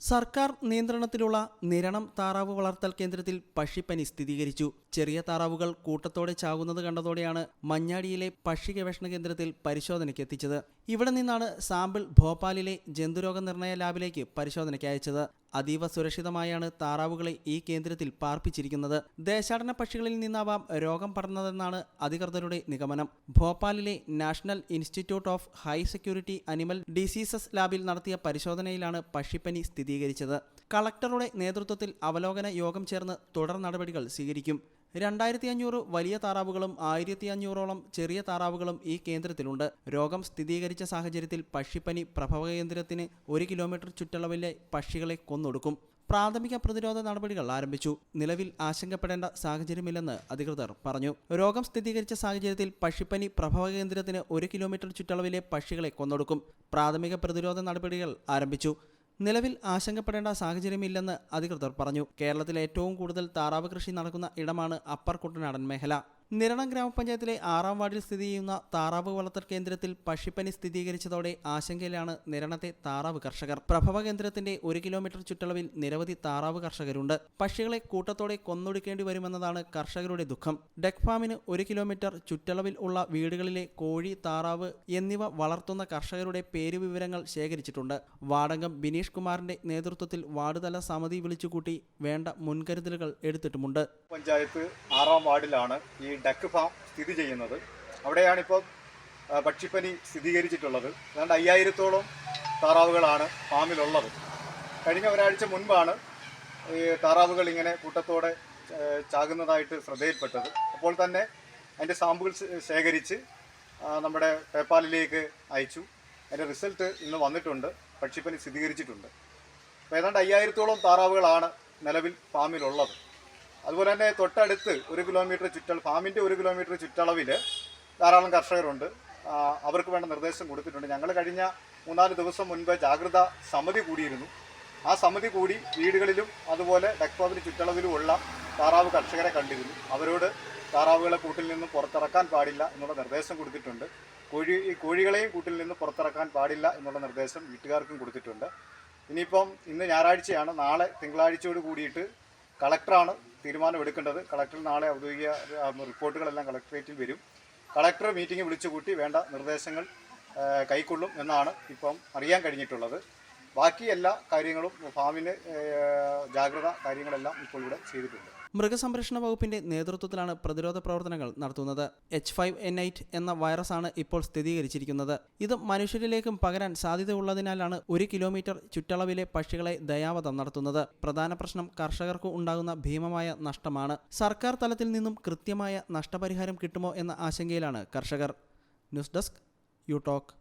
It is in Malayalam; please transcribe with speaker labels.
Speaker 1: സർക്കാർ നിയന്ത്രണത്തിലുള്ള നിരണം താറാവ് വളർത്തൽ കേന്ദ്രത്തിൽ പക്ഷിപ്പനി സ്ഥിരീകരിച്ചു. ചെറിയ താറാവുകൾ കൂട്ടത്തോടെ ചാകുന്നത് കണ്ടതോടെയാണ് മഞ്ഞാടിയിലെ പക്ഷി ഗവേഷണ കേന്ദ്രത്തിൽ പരിശോധനയ്ക്ക് എത്തിച്ചത്. ഇവിടെ നിന്നാണ് സാമ്പിൾ ഭോപ്പാലിലെ ജന്തുരോഗ നിർണയ ലാബിലേക്ക് പരിശോധനയ്ക്ക് അയച്ചത്. അതീവ സുരക്ഷിതമായാണ് താറാവുകളെ ഈ കേന്ദ്രത്തിൽ പാർപ്പിച്ചിരിക്കുന്നത്. ദേശാടന പക്ഷികളിൽ നിന്നാവാം രോഗം പടർന്നതെന്നാണ് അധികൃതരുടെ നിഗമനം. ഭോപ്പാലിലെ national institute of high security animal diseases ലാബിൽ നടത്തിയ പരിശോധനയിലാണ് പക്ഷിപ്പനി സ്ഥിരീകരിച്ചത്. കളക്ടറുടെ നേതൃത്വത്തിൽ അവലോകന യോഗം ചേർന്ന് തുടർ നടപടികൾ സ്വീകരിക്കും. രണ്ടായിരത്തി അഞ്ഞൂറ് വലിയ താറാവുകളും ആയിരത്തി അഞ്ഞൂറോളം ചെറിയ താറാവുകളും ഈ കേന്ദ്രത്തിലുണ്ട്. രോഗം സ്ഥിരീകരിച്ച സാഹചര്യത്തിൽ പക്ഷിപ്പനി പ്രഭവ കേന്ദ്രത്തിന് ഒരു കിലോമീറ്റർ ചുറ്റളവിലെ പക്ഷികളെ കൊന്നൊടുക്കും. പ്രാഥമിക പ്രതിരോധ നടപടികൾ ആരംഭിച്ചു. നിലവിൽ ആശങ്കപ്പെടേണ്ട സാഹചര്യമില്ലെന്ന് അധികൃതർ പറഞ്ഞു. രോഗം സ്ഥിരീകരിച്ച സാഹചര്യത്തിൽ പക്ഷിപ്പനി പ്രഭവ കേന്ദ്രത്തിന് ഒരു കിലോമീറ്റർ ചുറ്റളവിലെ പക്ഷികളെ കൊന്നൊടുക്കും. പ്രാഥമിക പ്രതിരോധ നടപടികൾ ആരംഭിച്ചു. നിലവിൽ ആശങ്കപ്പെടേണ്ട സാഹചര്യമില്ലെന്ന് അധികൃതർ പറഞ്ഞു. കേരളത്തിൽ ഏറ്റവും കൂടുതൽ താറാവ് കൃഷി നടക്കുന്ന ഇടമാണ് അപ്പർ കുട്ടനാടൻ മേഖല. നിരണം ഗ്രാമപഞ്ചായത്തിലെ ആറാം വാർഡിൽ സ്ഥിതി ചെയ്യുന്ന താറാവ് വളർത്തൽ കേന്ദ്രത്തിൽ പക്ഷിപ്പനി സ്ഥിരീകരിച്ചതോടെ ആശങ്കയിലാണ് നിരണത്തെ താറാവ് കർഷകർ. പ്രഭവ കേന്ദ്രത്തിന്റെ ഒരു കിലോമീറ്റർ ചുറ്റളവിൽ നിരവധി താറാവ് കർഷകരുണ്ട്. പക്ഷികളെ കൂട്ടത്തോടെ കൊന്നൊടുക്കേണ്ടി വരുമെന്നതാണ് കർഷകരുടെ ദുഃഖം. ഡെക് ഫാമിന് ഒരു കിലോമീറ്റർ ചുറ്റളവിൽ ഉള്ള വീടുകളിലെ കോഴി താറാവ് എന്നിവ വളർത്തുന്ന കർഷകരുടെ പേരുവിവരങ്ങൾ ശേഖരിച്ചിട്ടുണ്ട്. വാടകം ബിനീഷ് കുമാറിന്റെ നേതൃത്വത്തിൽ വാർഡുതല സമിതി വിളിച്ചുകൂട്ടി വേണ്ട മുൻകരുതലുകൾ എടുത്തിട്ടുമുണ്ട്.
Speaker 2: പഞ്ചായത്ത് ആറാം വാർഡിലാണ് ഈ ഡക്ക് ഫാം സ്ഥിതി ചെയ്യുന്നത്. അവിടെയാണിപ്പോൾ പക്ഷിപ്പനി സ്ഥിരീകരിച്ചിട്ടുള്ളത്. ഏതാണ്ട് അയ്യായിരത്തോളം താറാവുകളാണ് ഫാമിലുള്ളത്. കഴിഞ്ഞ ഒരാഴ്ച മുൻപാണ് ഈ താറാവുകൾ ഇങ്ങനെ കൂട്ടത്തോടെ ചാകുന്നതായിട്ട് ശ്രദ്ധയിൽപ്പെട്ടത്. അപ്പോൾ തന്നെ അതിന്റെ സാമ്പിൾ ശേഖരിച്ച് നമ്മുടെ പേപ്പാലിലേക്ക് അയച്ചു. അതിന്റെ റിസൾട്ട് ഇന്ന് വന്നിട്ടുണ്ട്. പക്ഷിപ്പനി സ്ഥിരീകരിച്ചിട്ടുണ്ട്. അപ്പോൾ ഏതാണ്ട് അയ്യായിരത്തോളം താറാവുകളാണ് നിലവിൽ ഫാമിലുള്ളത്. അതുപോലെ തന്നെ തൊട്ടടുത്ത് ഒരു കിലോമീറ്റർ ചുറ്റളവ് ഫാമിന്റെ ഒരു കിലോമീറ്റർ ചുറ്റളവിൽ ധാരാളം കർഷകരുണ്ട്. അവർക്ക് വേണ്ട നിർദ്ദേശം കൊടുത്തിട്ടുണ്ട്. ഞങ്ങൾ കഴിഞ്ഞ മൂന്നാൽ ദിവസം മുൻപ് ജാഗ്രത സമിതി കൂടിയിരുന്നു. ആ സമിതി കൂടി വീടുകളിലും അതുപോലെ ഡക്ഫാമിന് ചുറ്റളവിലുമുള്ള താറാവ് കർഷകരെ കണ്ടിരുന്നു. അവരോട് താറാവുകളെ കൂട്ടിൽ നിന്ന് പുറത്തിറക്കാൻ പാടില്ല എന്നുള്ള നിർദ്ദേശം കൊടുത്തിട്ടുണ്ട്. കോഴി ഈ കോഴികളെയും കൂട്ടിൽ നിന്ന് പുറത്തിറക്കാൻ പാടില്ല എന്നുള്ള നിർദ്ദേശം വീട്ടുകാർക്കും കൊടുത്തിട്ടുണ്ട്. ഇനിയിപ്പം ഇന്ന് ഞായറാഴ്ചയാണ്. നാളെ തിങ്കളാഴ്ചയോട് കൂടിയിട്ട് കളക്ടറാണ് തീരുമാനം എടുക്കേണ്ടത് കളക്ടർ നാളെ ഔദ്യോഗിക റിപ്പോർട്ടുകളെല്ലാം കളക്ടറേറ്റിൽ വരും. കളക്ടർ മീറ്റിംഗ് വിളിച്ചുകൂട്ടി വേണ്ട നിർദ്ദേശങ്ങൾ കൈക്കൊള്ളും എന്നാണ് ഇപ്പം അറിയാൻ കഴിഞ്ഞിട്ടുള്ളത്. ബാക്കി എല്ലാ കാര്യങ്ങളും ഫാമിന് ജാഗ്രത കാര്യങ്ങളെല്ലാം ഇപ്പോൾ ഇവിടെ ചെയ്തിട്ടുണ്ട്.
Speaker 1: മൃഗസംരക്ഷണ വകുപ്പിന്റെ നേതൃത്വത്തിലാണ് പ്രതിരോധ പ്രവർത്തനങ്ങൾ നടത്തുന്നത്. എച്ച് ഫൈവ് എൻ എയ്റ്റ് എന്ന വൈറസാണ് ഇപ്പോൾ സ്ഥിരീകരിച്ചിരിക്കുന്നത്. ഇത് മനുഷ്യരിലേക്കും പകരാൻ സാധ്യതയുള്ളതിനാലാണ് ഒരു കിലോമീറ്റർ ചുറ്റളവിലെ പക്ഷികളെ ദയാവധം നടത്തുന്നത്. പ്രധാന പ്രശ്നം കർഷകർക്ക് ഉണ്ടാകുന്ന ഭീമമായ നഷ്ടമാണ്. സർക്കാർ തലത്തിൽ നിന്നും കൃത്യമായ നഷ്ടപരിഹാരം കിട്ടുമോ എന്ന ആശങ്കയിലാണ് കർഷകർ. News desk you talk